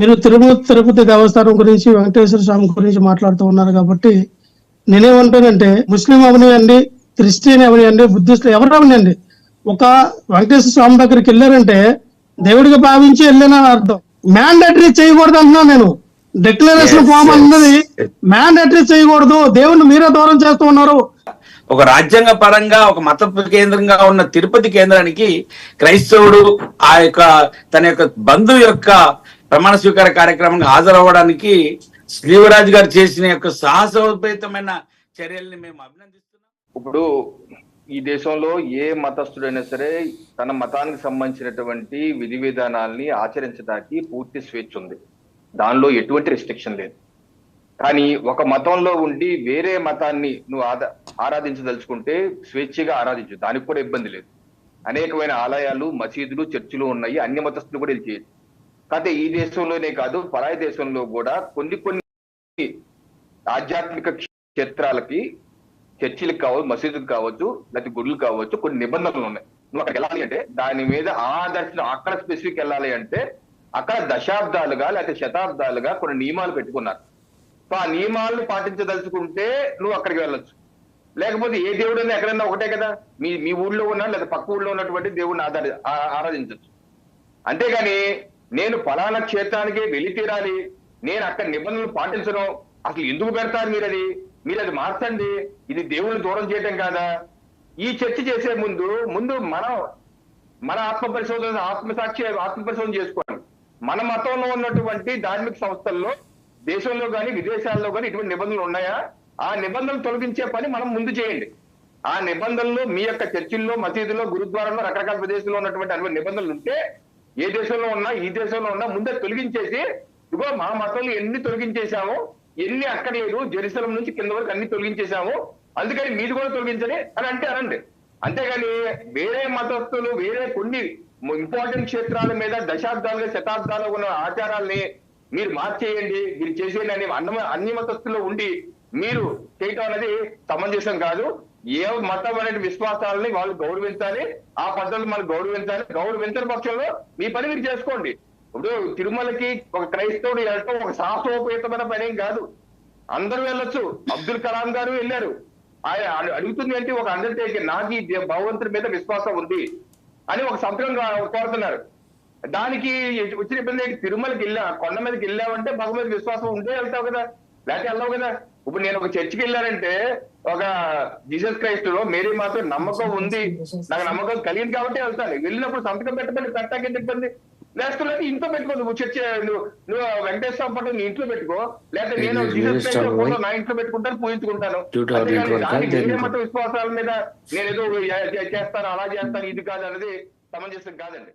మీరు తిరుమల తిరుపతి దేవస్థానం గురించి వెంకటేశ్వర స్వామి గురించి మాట్లాడుతూ ఉన్నారు కాబట్టి నేనేమంటానంటే ముస్లిం అవనియండి క్రిస్టియన్ అవనియండి బుద్ధిస్టులు ఎవరు అవనియండి? ఒక వెంకటేశ్వర స్వామి దగ్గరికి వెళ్ళారంటే దేవుడిగా భావించి వెళ్ళానని అర్థం. మ్యాండేటరీ చేయకూడదు అంటున్నాను నేను. Declaration form. అన్నది మ్యాండేటరీ చేయకూడదు. దేవుణ్ణి మీరే దూరం చేస్తూ ఉన్నారు. ఒక రాజ్యాంగ పరంగా ఒక మత కేంద్రంగా ఉన్న తిరుపతి కేంద్రానికి క్రైస్తవుడు ఆ యొక్క తన యొక్క బంధువు యొక్క ప్రమాణ స్వీకార కార్యక్రమానికి హాజరవ్వడానికి శ్రీవరాజు గారు చేసిన యొక్క సాహసోపేతమైన చర్యల్ని మేము అభినందిస్తున్నాం. ఇప్పుడు ఈ దేశంలో ఏ మతస్థుడైనా సరే తన మతానికి సంబంధించినటువంటి విధి విధానాల్ని ఆచరించడానికి పూర్తి స్వేచ్ఛ ఉంది. దానిలో ఎటువంటి రెస్ట్రిక్షన్ లేదు. కానీ ఒక మతంలో ఉండి వేరే మతాన్ని నువ్వు ఆదా ఆరాధించదలుచుకుంటే స్వేచ్ఛగా ఆరాధించు. దానికి కూడా ఇబ్బంది లేదు. అనేకమైన ఆలయాలు మసీదులు చర్చిలు ఉన్నాయి. అన్ని మతస్థులు కూడా ఇది చేయొచ్చు కాకపోతే ఈ దేశంలోనే కాదు పరాయి దేశంలో కూడా కొన్ని కొన్ని ఆధ్యాత్మిక క్షేత్రాలకి చర్చిలకు కావచ్చు మసీదులకు కావచ్చు లేకపోతే గుడులు కావచ్చు కొన్ని నిబంధనలు ఉన్నాయి. నువ్వు అక్కడికి వెళ్ళాలి అంటే దాని మీద ఆ దర్శనం అక్కడ స్పెసిఫిక్ వెళ్ళాలి అంటే అక్కడ దశాబ్దాలుగా లేకపోతే శతాబ్దాలుగా కొన్ని నియమాలు పెట్టుకున్నారు. సో ఆ నియమాలను పాటించదలుచుకుంటే నువ్వు అక్కడికి వెళ్ళొచ్చు. లేకపోతే ఏ దేవుడైనా ఎక్కడైనా ఒకటే కదా? మీ మీ ఊళ్ళో ఉన్నా లేదా పక్క ఊళ్ళో ఉన్నటువంటి దేవుడిని ఆధారి ఆరాధించవచ్చు అంతేగాని నేను ఫలానా క్షేత్రానికి వెళ్ళి తీరాలి నేను అక్కడ నిబంధనలు పాటించను. అసలు ఎందుకు పెడతారు మీరు అది మీరు అది మార్చండి. ఇది దేవుని దూరం చేయటం కాదా? ఈ చర్చ చేసే ముందు ముందు మనం మన ఆత్మ పరిశోధన ఆత్మసాక్షి ఆత్మ పరిశోధన చేసుకోవాలి మన మతంలో ఉన్నటువంటి ధార్మిక సంస్థల్లో దేశంలో కానీ విదేశాల్లో కానీ ఇటువంటి నిబంధనలు ఉన్నాయా? ఆ నిబంధనలు తొలగించే పని మనం ముందు చేయండి. ఆ నిబంధనలు మీ యొక్క చర్చిల్లో మసీదులో గురుద్వారంలో రకరకాల ప్రదేశంలో ఉన్నటువంటి అటువంటి నిబంధనలు ఉంటే ఏ దేశంలో ఉన్నా ఈ దేశంలో ఉన్నా ముందే తొలగించేసి ఇగో మా మతంలో ఎన్ని తొలగించేశాము ఎన్ని అక్కడ జెరూసలం నుంచి కింద వరకు అన్ని తొలగించేశాము అందుకని మీది కూడా తొలగించని అని అంటే అనండి. అంతేగాని వేరే మతస్థులు వేరే కొన్ని ఇంపార్టెంట్ క్షేత్రాల మీద దశాబ్దాలుగా శతాబ్దాలుగా ఉన్న ఆచారాల్ని మీరు మార్చేయండి మీరు చేసేయండి అని అన్న అన్ని మతస్థుల్లో ఉండి మీరు చేయటం అనేది సమంజసం కాదు. ఏ మతం అనే విశ్వాసాలని వాళ్ళు గౌరవించాలి ఆ పద్ధతులు మనం గౌరవించాలి. గౌరవించని పక్షంలో మీ పని మీరు చేసుకోండి. ఇప్పుడు తిరుమలకి ఒక క్రైస్తవుడు వెళ్ళటం ఒక సాహసోపేతమైన పని ఏం కాదు. అందరూ వెళ్ళొచ్చు. అబ్దుల్ కలాం గారు వెళ్ళారు. ఆయన అడుగుతుంది అంటే ఒక అండర్టేకింగ్ నాకు ఈ భగవంతుడి మీద విశ్వాసం ఉంది అని ఒక సంతకం కోరుతున్నారు. దానికి వచ్చిన ఇబ్బంది తిరుమలకి వెళ్ళా కొండ మీదకి వెళ్ళావంటే భగవంతుడి విశ్వాసం ఉంటే వెళ్తావు కదా. లేకపోతే వెళ్ళావు కదా. ఇప్పుడు నేను ఒక చర్చికి వెళ్ళానంటే ఒక జీసస్ క్రైస్తులో మేరీ మాత్రం నమ్మకం ఉంది. నాకు నమ్మకం కలిగింది కాబట్టి వెళ్తాను. వెళ్ళినప్పుడు సంతకం పెట్టమని పెట్టాక ఇబ్బంది? లేకపోతే ఇంట్లో పెట్టుకో. నువ్వు చర్చ నువ్వు నువ్వు వెంకటేశ్వర పట్ల నీ ఇంట్లో పెట్టుకో. లేకపోతే నేను జీసస్ ఫోటో way. నా ఇంట్లో పెట్టుకుంటాను పూజించుకుంటాను. Due to our అంతేగాని network, దానికి then వేరే you మత విశ్వాసాల మీద నేను ఏదో చేస్తాను అలా చేస్తాను ఇది కాదు అనేది సమంజసం కాదండి.